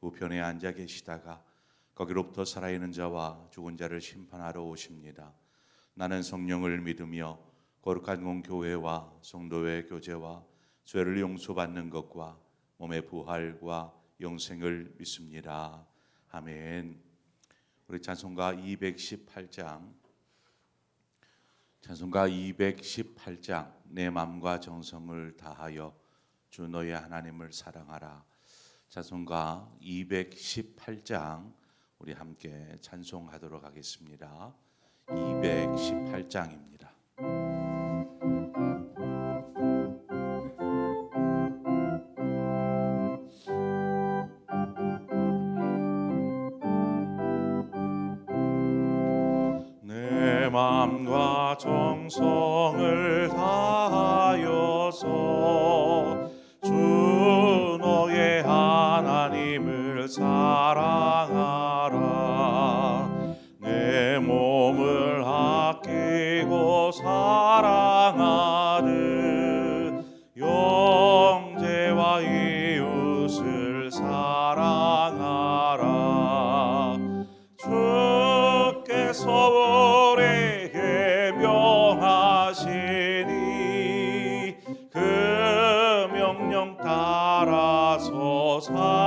우편에 앉아 계시다가 거기로부터 살아있는 자와 죽은 자를 심판하러 오십니다. 나는 성령을 믿으며 거룩한 공교회와 성도의 교제와 죄를 용서받는 것과 몸의 부활과 영생을 믿습니다. 아멘. 우리 찬송가 218장 찬송가 218장 내 마음과 정성을 다하여 주 너의 하나님을 사랑하라. 찬송가 218장 우리 함께 찬송하도록 하겠습니다. 218장입니다. 내 마음과 정성 그 명령 따라서 살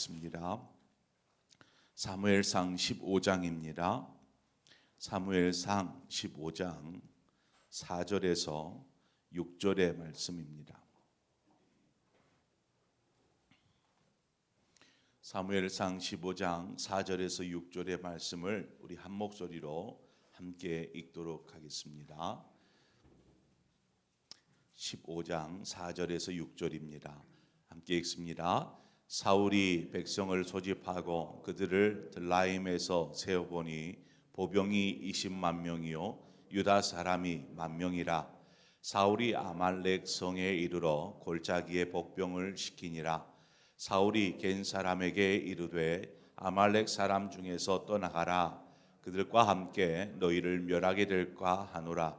보겠습니다. 사무엘상 15장입니다. 사무엘상 15장 4절에서 6절의 말씀입니다. 사무엘상 15장 4절에서 6절의 말씀을 우리 한 목소리로 함께 읽도록 하겠습니다. 15장 4절에서 6절입니다. 함께 읽습니다. 사울이 백성을 소집하고 그들을 들라임에서 세어보니 보병이 20만 명이요 유다 사람이 만 명이라. 사울이 아말렉 성에 이르러 골짜기에 복병을 시키니라. 사울이 겐 사람에게 이르되 아말렉 사람 중에서 떠나가라. 그들과 함께 너희를 멸하게 될까 하노라.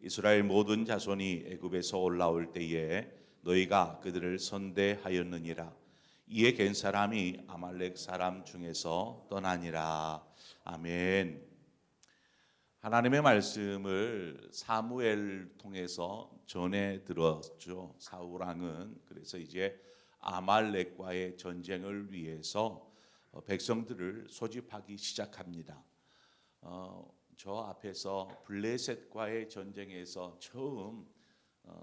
이스라엘 모든 자손이 애굽에서 올라올 때에 너희가 그들을 선대하였느니라 이에 겐 사람이 아말렉 사람 중에서 떠나니라 아멘. 하나님의 말씀을 사무엘 통해서 전해 들었죠. 사울 왕은 그래서 이제 아말렉과의 전쟁을 위해서 어, 백성들을 소집하기 시작합니다. 어, 저 앞에서 블레셋과의 전쟁에서 처음 어,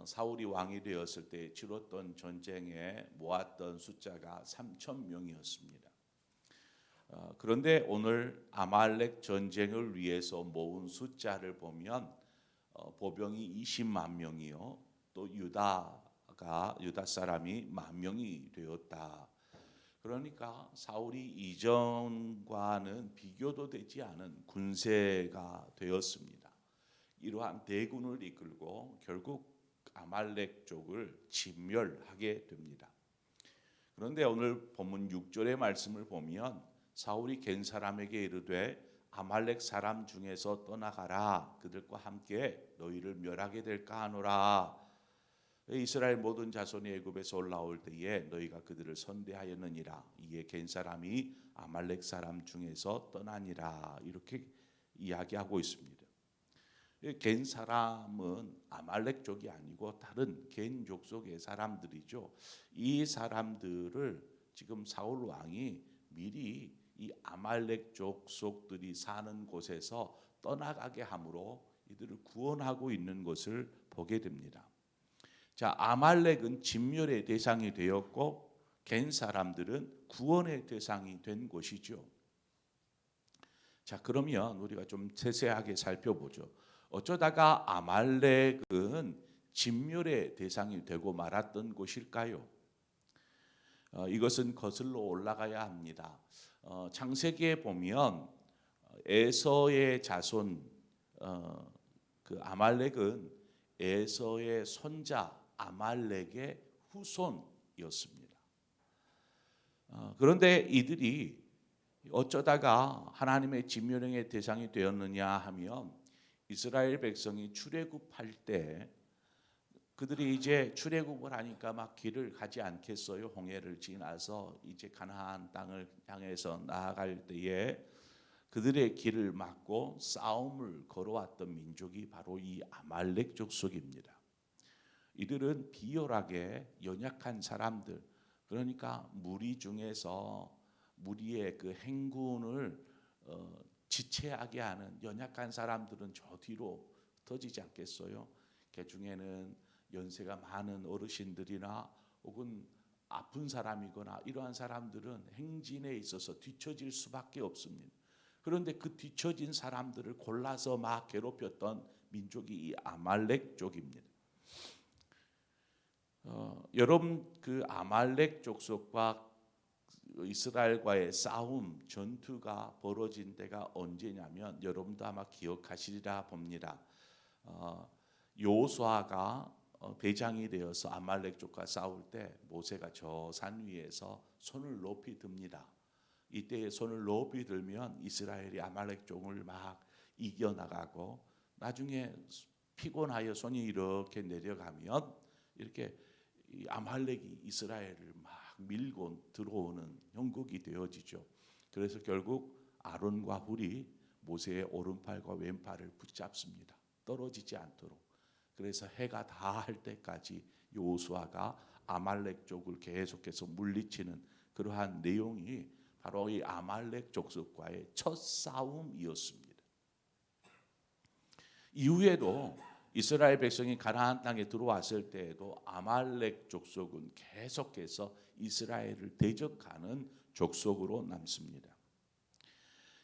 사울이 왕이 되었을 때 치렀던 전쟁에 모았던 숫자가 3천 명이었습니다. 어, 그런데 오늘 아말렉 전쟁을 위해서 모은 숫자를 보면 어, 보병이 20만 명이요, 또 유다가 유다 사람이 만 명이 되었다. 그러니까 사울이 이전과는 비교도 되지 않은 군세가 되었습니다. 이러한 대군을 이끌고 결국 아말렉 쪽을 진멸하게 됩니다. 그런데 오늘 본문 6절의 말씀을 보면 사울이 겐 사람에게 이르되 아말렉 사람 중에서 떠나가라 그들과 함께 너희를 멸하게 될까 하노라 이스라엘 모든 자손이 애굽에서 올라올 때에 너희가 그들을 선대하였느니라 이에 겐 사람이 아말렉 사람 중에서 떠나니라 이렇게 이야기하고 있습니다. 겐 사람은 아말렉 족이 아니고 다른 겐 족 속의 사람들이죠. 이 사람들을 지금 사울 왕이 미리 이 아말렉 족속들이 사는 곳에서 떠나가게 함으로 이들을 구원하고 있는 것을 보게 됩니다. 자, 아말렉은 진멸의 대상이 되었고 겐 사람들은 구원의 대상이 된 것이죠. 자, 그러면 우리가 좀 세세하게 살펴보죠. 어쩌다가 아말렉은 진멸의 대상이 되고 말았던 곳일까요? 어, 이것은 거슬러 올라가야 합니다. 어, 창세기에 보면 에서의 자손 어, 그 아말렉은 에서의 손자 아말렉의 후손이었습니다. 어, 그런데 이들이 어쩌다가 하나님의 진멸령의 대상이 되었느냐 하면 이스라엘 백성이 출애굽할 때 그들이 이제 출애굽을 하니까 막 길을 가지 않겠어요. 홍해를 지나서 이제 가나안 땅을 향해서 나아갈 때에 그들의 길을 막고 싸움을 걸어왔던 민족이 바로 이 아말렉 족속입니다. 이들은 비열하게 연약한 사람들, 그러니까 무리 중에서 무리의 그 행군을 어, 지체하게 하는 연약한 사람들은 저 뒤로 터지지 않겠어요? 그 중에는 연세가 많은 어르신들이나 혹은 아픈 사람이거나 이러한 사람들은 행진에 있어서 뒤처질 수밖에 없습니다. 그런데 그 뒤처진 사람들을 골라서 막 괴롭혔던 민족이 이 아말렉 쪽입니다. 어, 여러분 그 아말렉 족속과 이스라엘과의 싸움 전투가 벌어진 때가 언제냐면 여러분도 아마 기억하시리라 봅니다. 어, 요수아가 어, 대장이 되어서 아말렉 족과 싸울 때 모세가 저 산 위에서 손을 높이 듭니다. 이때 손을 높이 들면 이스라엘이 아말렉 족을 막 이겨 나가고 나중에 피곤하여 손이 이렇게 내려가면 이렇게 아말렉이 이스라엘을 막 밀고 들어오는 형국이 되어지죠. 그래서 결국 아론과 훌이 모세의 오른팔과 왼팔을 붙잡습니다. 떨어지지 않도록. 그래서 해가 다 할 때까지 요수아가 아말렉 쪽을 계속해서 물리치는 그러한 내용이 바로 이 아말렉 족속과의 첫 싸움이었습니다. 이후에도 이스라엘 백성이 가나안 땅에 들어왔을 때에도 아말렉 족속은 계속해서 이스라엘을 대적하는 족속으로 남습니다.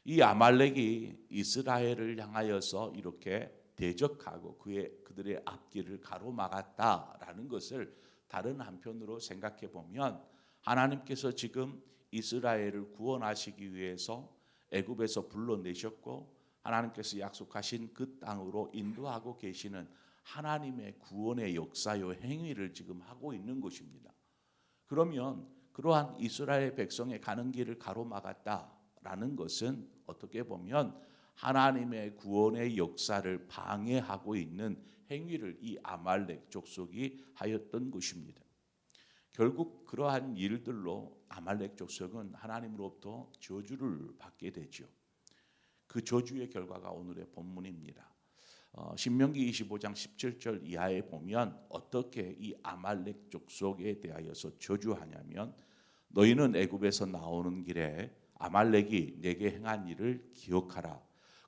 이 아말렉이 이스라엘을 향하여서 이렇게 대적하고 그의 그들의 앞길을 가로막았다라는 것을 다른 한편으로 생각해 보면 하나님께서 지금 이스라엘을 구원하시기 위해서 애굽에서 불러내셨고 하나님께서 약속하신 그 땅으로 인도하고 계시는 하나님의 구원의 역사요 행위를 지금 하고 있는 것입니다. 그러면 그러한 이스라엘 백성의 가는 길을 가로막았다라는 것은 어떻게 보면 하나님의 구원의 역사를 방해하고 있는 행위를 이 아말렉 족속이 하였던 것입니다. 결국 그러한 일들로 아말렉 족속은 하나님으로부터 저주를 받게 되죠. 그 저주의 결과가 오늘의 본문입니다. 어, 신명기 25장 17절 이하에 보면 어떻게 이 아말렉 족속에 대하여서 저주하냐면 너희는 애굽에서 나오는 길에 아말렉이 내게 행한 일을 기억하라.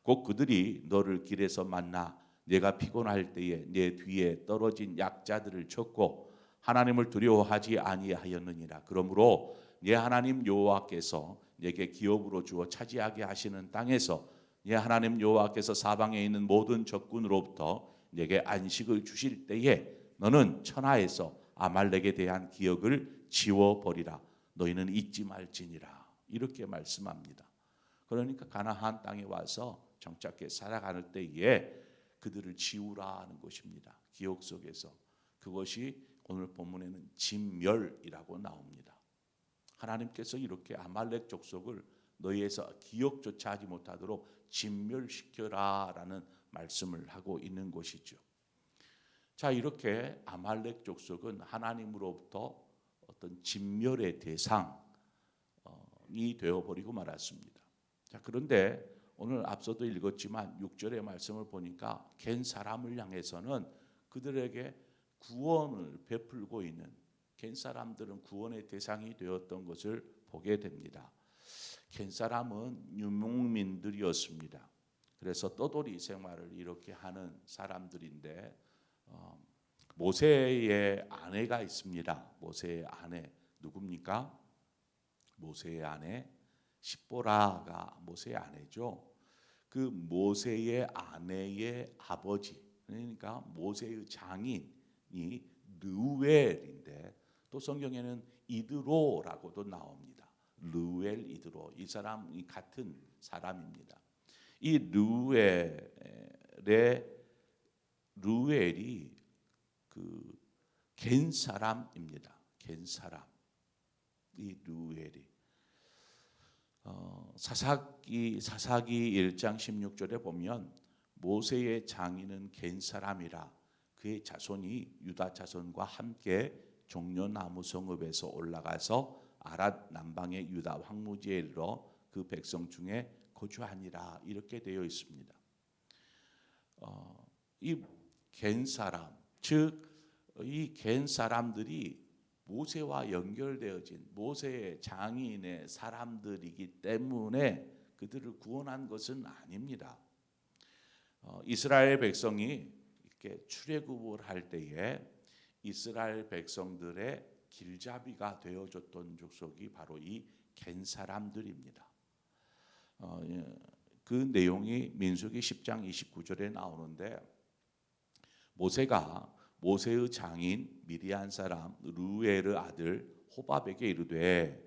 곧 그들이 너를 길에서 만나 내가 피곤할 때에 내 뒤에 떨어진 약자들을 쳤고 하나님을 두려워하지 아니하였느니라. 그러므로 내 하나님 여호와께서 내게 기업으로 주어 차지하게 하시는 땅에서 내 하나님 여호와께서 사방에 있는 모든 적군으로부터 내게 안식을 주실 때에 너는 천하에서 아말렉에 대한 기억을 지워 버리라. 너희는 잊지 말지니라. 이렇게 말씀합니다. 그러니까 가나안 땅에 와서 정착해 살아가는 때에 그들을 지우라 하는 것입니다. 기억 속에서 그것이 오늘 본문에는 진멸이라고 나옵니다. 하나님께서 이렇게 아말렉 족속을 너희에서 기억조차 하지 못하도록 진멸시켜라라는 말씀을 하고 있는 것이죠. 자 이렇게 아말렉 족속은 하나님으로부터 어떤 진멸의 대상이 되어 버리고 말았습니다. 자 그런데 오늘 앞서도 읽었지만 6절의 말씀을 보니까 겐 사람을 향해서는 그들에게 구원을 베풀고 있는 겐 사람들은 구원의 대상이 되었던 것을 보게 됩니다. 겐 사람은 유목민들이었습니다. 그래서 떠돌이 생활을 이렇게 하는 사람들인데 어, 모세의 아내가 있습니다. 모세의 아내 누굽니까? 모세의 아내 십보라가 모세의 아내죠. 그 모세의 아내의 아버지 그러니까 모세의 장인이 르웰인데 또 성경에는 이드로라고도 나옵니다. 르웰 이드로 이 사람이 같은 사람입니다. 이 르웰의 르웰이 그겐 사람입니다. 겐 사람 이 르웰이 어, 사사기 사사기 1장 16절에 보면 모세의 장인은 겐 사람이라 그의 자손이 유다 자손과 함께 종려나무 성읍에서 올라가서 아랏 남방의 유다 황무지에 이르러 그 백성 중에 거주하니라 이렇게 되어 있습니다. 어, 이겐 사람 즉이 겐 사람들이 모세와 연결되어진 모세의 장인의 사람들이기 때문에 그들을 구원한 것은 아닙니다. 어, 이스라엘 백성이 이렇게 출애굽을 할 때에 이스라엘 백성들의 길잡이가 되어줬던 족속이 바로 이 겐 사람들입니다. 어, 예, 그 내용이 민수기 10장 29절에 나오는데 모세가 모세의 장인 미디안 사람 루에르 아들 호밥에게 이르되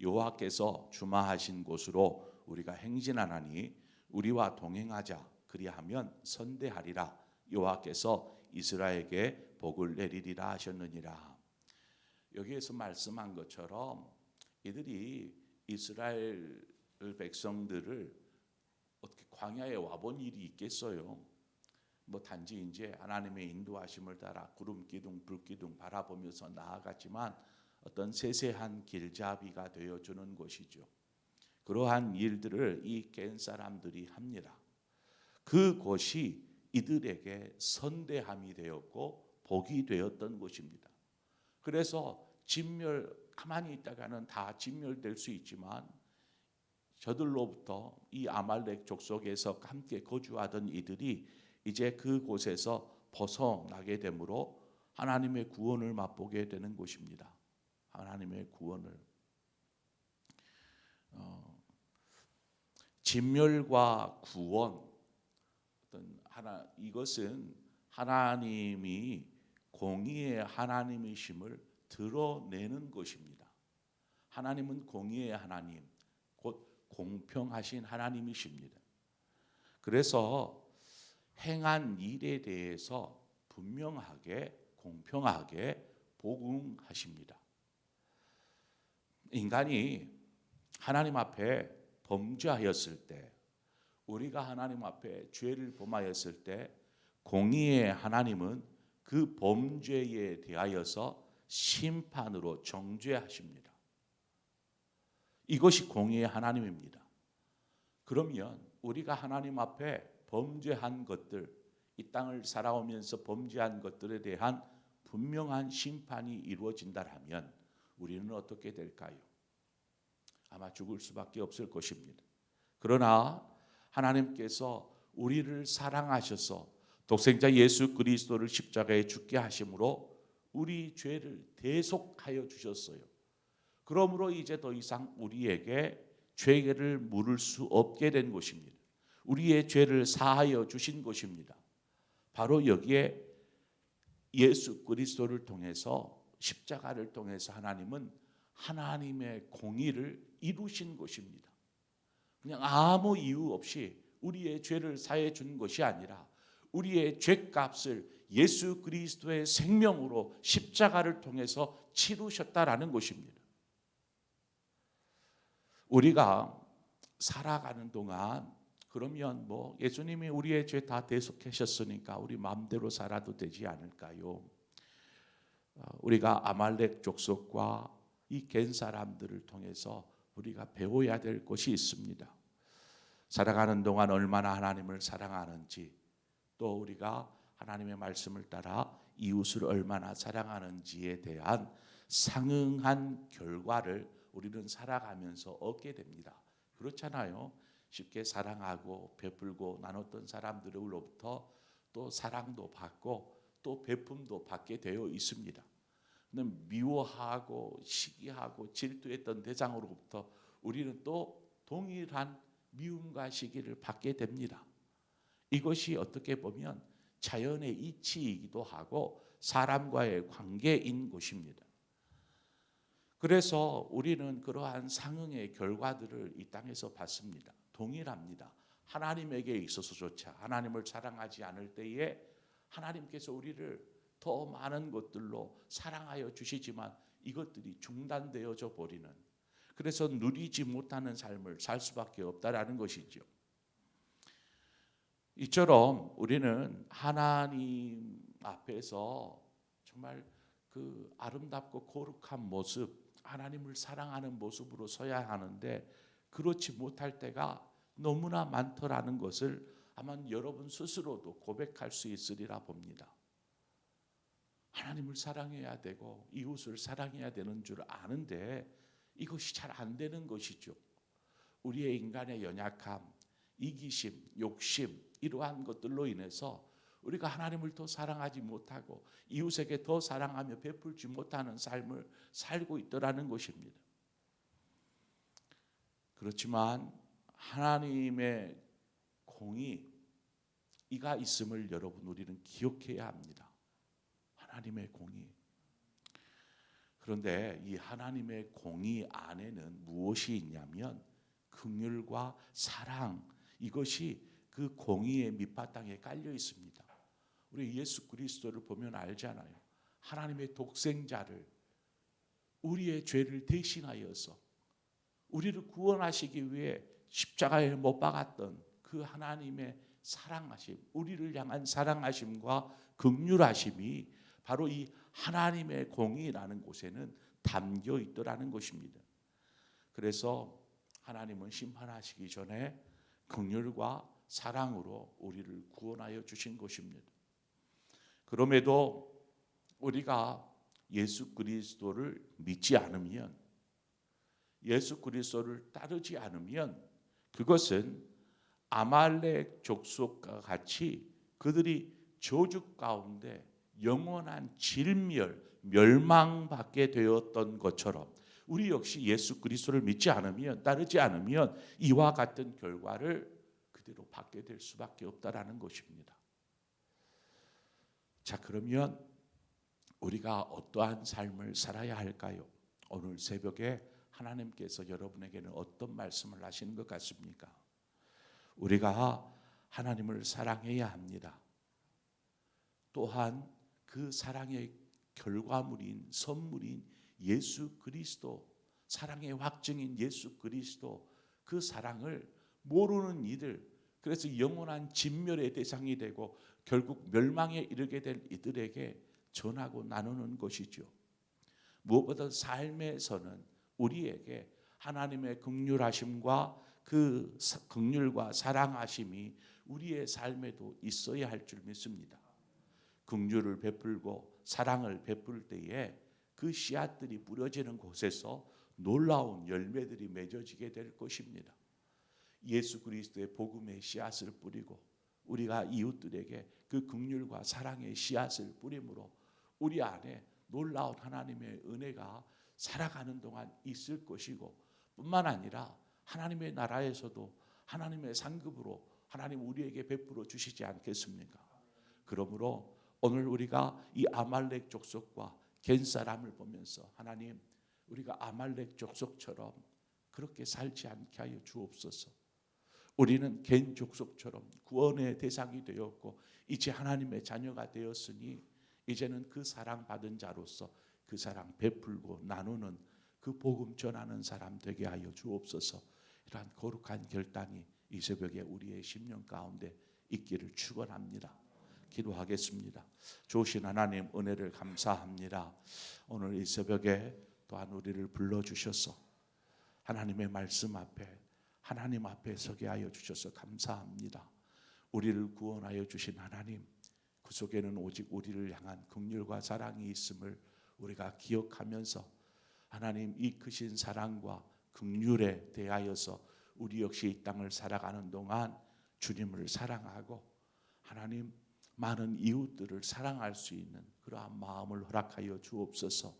여호와께서 주마하신 곳으로 우리가 행진하나니 우리와 동행하자. 그리하면 선대하리라. 여호와께서 이스라엘에게 복을 내리리라 하셨느니라 여기에서 말씀한 것처럼 이들이 이스라엘 백성들을 어떻게 광야에 와본 일이 있겠어요? 뭐 단지 이제 하나님의 인도하심을 따라 구름 기둥 불 기둥 바라보면서 나아갔지만 어떤 세세한 길잡이가 되어 주는 것이죠. 그러한 일들을 이깬 사람들이 합니다. 그곳이 이들에게 선대함이 되었고 복이 되었던 것입니다. 그래서 진멸 가만히 있다가는 다 진멸될 수 있지만 저들로부터 이 아말렉 족속에서 함께 거주하던 이들이 이제 그곳에서 벗어나게 되므로 하나님의 구원을 맛보게 되는 것입니다. 하나님의 구원을 어, 진멸과 구원 어떤 하나 이것은 하나님이 공의의 하나님이심을 드러내는 것입니다. 하나님은 공의의 하나님, 곧 공평하신 하나님이십니다. 그래서 행한 일에 대해서 분명하게 공평하게 복음하십니다. 인간이 하나님 앞에 범죄하였을 때 우리가 하나님 앞에 죄를 범하였을 때 공의의 하나님은 그 범죄에 대하여서 심판으로 정죄하십니다. 이것이 공의의 하나님입니다. 그러면 우리가 하나님 앞에 범죄한 것들, 이 땅을 살아오면서 범죄한 것들에 대한 분명한 심판이 이루어진다면 우리는 어떻게 될까요? 아마 죽을 수밖에 없을 것입니다. 그러나 하나님께서 우리를 사랑하셔서 독생자 예수 그리스도를 십자가에 죽게 하심으로 우리 죄를 대속하여 주셨어요. 그러므로 이제 더 이상 우리에게 죄를 물을 수 없게 된 것입니다. 우리의 죄를 사하여 주신 것입니다. 바로 여기에 예수 그리스도를 통해서 십자가를 통해서 하나님은 하나님의 공의를 이루신 것입니다. 그냥 아무 이유 없이 우리의 죄를 사해 준 것이 아니라 우리의 죄값을 예수 그리스도의 생명으로 십자가를 통해서 치르셨다라는 것입니다. 우리가 살아가는 동안 그러면 뭐 예수님이 우리의 죄 다 대속하셨으니까 우리 마음대로 살아도 되지 않을까요? 어, 우리가 아말렉 족속과 이갠 사람들을 통해서 우리가 배워야 될 것이 있습니다. 살아가는 동안 얼마나 하나님을 사랑하는지 또 우리가 하나님의 말씀을 따라 이웃을 얼마나 사랑하는지에 대한 상응한 결과를 우리는 살아가면서 얻게 됩니다. 그렇잖아요. 쉽게 사랑하고 베풀고 나눴던 사람들로부터 또 사랑도 받고 또 베품도 받게 되어 있습니다. 미워하고 시기하고 질투했던 대상으로부터 우리는 또 동일한 미움과 시기를 받게 됩니다. 이것이 어떻게 보면 자연의 이치이기도 하고 사람과의 관계인 것입니다. 그래서 우리는 그러한 상응의 결과들을 이 땅에서 받습니다. 동일합니다. 하나님에게 있어서조차 하나님을 사랑하지 않을 때에 하나님께서 우리를 더 많은 것들로 사랑하여 주시지만 이것들이 중단되어져 버리는 그래서 누리지 못하는 삶을 살 수밖에 없다라는 것이죠. 이처럼 우리는 하나님 앞에서 정말 그 아름답고 거룩한 모습, 하나님을 사랑하는 모습으로 서야 하는데 그렇지 못할 때가 너무나 많더라는 것을 아마 여러분 스스로도 고백할 수 있으리라 봅니다. 하나님을 사랑해야 되고 이웃을 사랑해야 되는 줄 아는데 이것이 잘 안 되는 것이죠. 우리의 인간의 연약함, 이기심, 욕심 이러한 것들로 인해서 우리가 하나님을 더 사랑하지 못하고 이웃에게 더 사랑하며 베풀지 못하는 삶을 살고 있더라는 것입니다. 그렇지만 하나님의 공이 이가 있음을 여러분 우리는 기억해야 합니다. 하나님의 공의. 그런데 이 하나님의 공의 안에는 무엇이 있냐면 긍휼과 사랑 이것이 그 공의의 밑바탕에 깔려 있습니다. 우리 예수 그리스도를 보면 알잖아요. 하나님의 독생자를 우리의 죄를 대신하여서 우리를 구원하시기 위해 십자가에 못 박았던 그 하나님의 사랑하심, 우리를 향한 사랑하심과 긍휼하심이 바로 이 하나님의 공의라는 곳에는 담겨 있더라는 것입니다. 그래서 하나님은 심판하시기 전에 긍휼과 사랑으로 우리를 구원하여 주신 것입니다. 그럼에도 우리가 예수 그리스도를 믿지 않으면 예수 그리스도를 따르지 않으면 그것은 아말렉 족속과 같이 그들이 저주 가운데 영원한 질멸, 멸망받게 되었던 것처럼 우리 역시 예수 그리스도를 믿지 않으면 따르지 않으면 이와 같은 결과를 그대로 받게 될 수밖에 없다라는 것입니다. 자, 그러면 우리가 어떠한 삶을 살아야 할까요? 오늘 새벽에 하나님께서 여러분에게는 어떤 말씀을 하시는 것 같습니까? 우리가 하나님을 사랑해야 합니다. 또한 그 사랑의 결과물인 선물인 예수 그리스도 사랑의 확증인 예수 그리스도 그 사랑을 모르는 이들 그래서 영원한 진멸의 대상이 되고 결국 멸망에 이르게 될 이들에게 전하고 나누는 것이죠. 무엇보다 삶에서는 우리에게 하나님의 극률하심과 그 극률과 사랑하심이 우리의 삶에도 있어야 할 줄 믿습니다. 긍휼을 베풀고 사랑을 베풀 때에 그 씨앗들이 뿌려지는 곳에서 놀라운 열매들이 맺어지게 될 것입니다. 예수 그리스도의 복음의 씨앗을 뿌리고 우리가 이웃들에게 그 긍휼과 사랑의 씨앗을 뿌림으로 우리 안에 놀라운 하나님의 은혜가 살아가는 동안 있을 것이고 뿐만 아니라 하나님의 나라에서도 하나님의 상급으로 하나님 우리에게 베풀어 주시지 않겠습니까? 그러므로 오늘 우리가 이 아말렉 족속과 겐 사람을 보면서 하나님 우리가 아말렉 족속처럼 그렇게 살지 않게 하여 주옵소서. 우리는 겐 족속처럼 구원의 대상이 되었고 이제 하나님의 자녀가 되었으니 이제는 그 사랑 받은 자로서 그 사랑 베풀고 나누는 그 복음 전하는 사람 되게 하여 주옵소서. 이러한 거룩한 결단이 이 새벽에 우리의 심령 가운데 있기를 축원합니다. 기도하겠습니다. 좋으신 하나님 은혜를 감사합니다. 오늘 이 새벽에 또한 우리를 불러 주셔서 하나님의 말씀 앞에 하나님 앞에 서게 하여 주셔서 감사합니다. 우리를 구원하여 주신 하나님 그 속에는 오직 우리를 향한 긍휼과 사랑이 있음을 우리가 기억하면서 하나님 이 크신 사랑과 긍휼에 대하여서 우리 역시 이 땅을 살아가는 동안 주님을 사랑하고 하나님 많은 이웃들을 사랑할 수 있는 그러한 마음을 허락하여 주옵소서.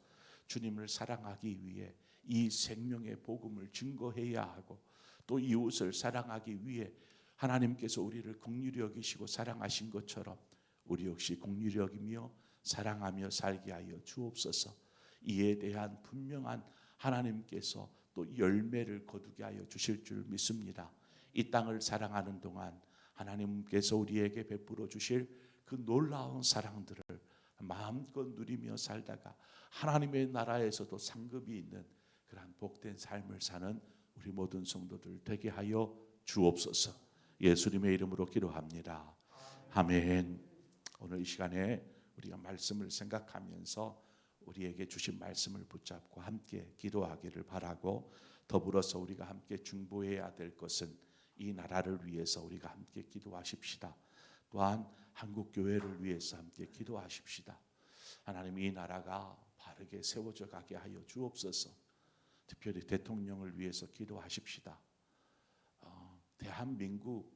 주님을 사랑하기 위해 이 생명의 복음을 증거해야 하고 또 이웃을 사랑하기 위해 하나님께서 우리를 긍휼히 여기시고 사랑하신 것처럼 우리 역시 긍휼히 여기며 사랑하며 살게 하여 주옵소서. 이에 대한 분명한 하나님께서 또 열매를 거두게 하여 주실 줄 믿습니다. 이 땅을 사랑하는 동안 하나님께서 우리에게 베풀어 주실 그 놀라운 사랑들을 마음껏 누리며 살다가 하나님의 나라에서도 상급이 있는 그러한 복된 삶을 사는 우리 모든 성도들 되게 하여 주옵소서. 예수님의 이름으로 기도합니다. 아멘. 오늘 이 시간에 우리가 말씀을 생각하면서 우리에게 주신 말씀을 붙잡고 함께 기도하기를 바라고 더불어서 우리가 함께 중보해야 될 것은 이 나라를 위해서 우리가 함께 기도하십시다. 또한 한국 교회를 위해서 함께 기도하십시다. 하나님 이 나라가 바르게 세워져 가게 하여 주옵소서. 특별히 대통령을 위해서 기도하십시다. 어, 대한민국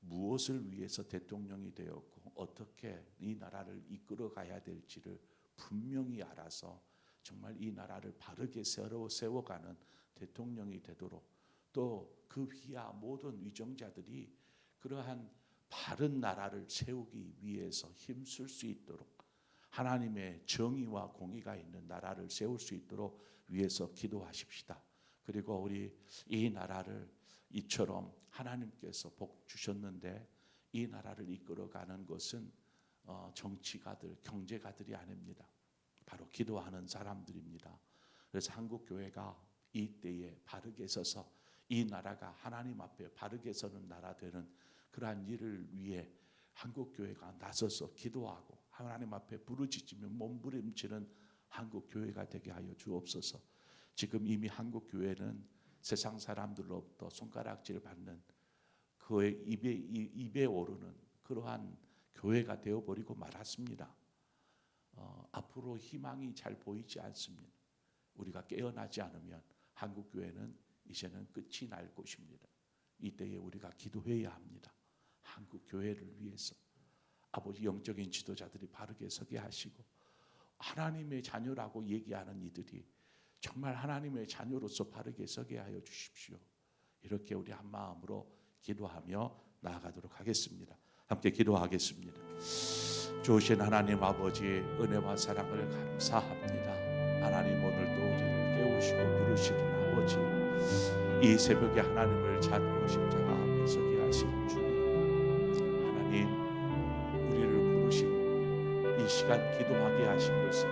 무엇을 위해서 대통령이 되었고 어떻게 이 나라를 이끌어 가야 될지를 분명히 알아서 정말 이 나라를 바르게 세워 세워가는 대통령이 되도록 또 그 위하 모든 위정자들이 그러한 바른 나라를 세우기 위해서 힘쓸 수 있도록 하나님의 정의와 공의가 있는 나라를 세울 수 있도록 위해서 기도하십시다. 그리고 우리 이 나라를 이처럼 하나님께서 복 주셨는데 이 나라를 이끌어가는 것은 어, 정치가들, 경제가들이 아닙니다. 바로 기도하는 사람들입니다. 그래서 한국 교회가 이 때에 바르게 서서 이 나라가 하나님 앞에 바르게 서는 나라 되는 그러한 일을 위해 한국 교회가 나서서 기도하고 하나님 앞에 부르짖으며 몸부림치는 한국 교회가 되게 하여 주옵소서. 지금 이미 한국 교회는 세상 사람들로부터 손가락질 받는 그의 입에 입에 오르는 그러한 교회가 되어 버리고 말았습니다. 어, 앞으로 희망이 잘 보이지 않습니다. 우리가 깨어나지 않으면 한국 교회는 이제는 끝이 날 것입니다. 이때에 우리가 기도해야 합니다. 한국 교회를 위해서 아버지 영적인 지도자들이 바르게 서게 하시고 하나님의 자녀라고 얘기하는 이들이 정말 하나님의 자녀로서 바르게 서게 하여 주십시오. 이렇게 우리 한 마음으로 기도하며 나아가도록 하겠습니다. 함께 기도하겠습니다. 좋으신 하나님 아버지 은혜와 사랑을 감사합니다. 하나님 오늘도 우리를 깨우시고 부르시는 아버지 이 새벽에 하나님을 찾고 십자 기도하게 하신 것은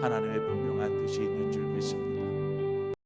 하나님의 분명한 뜻이 있는 줄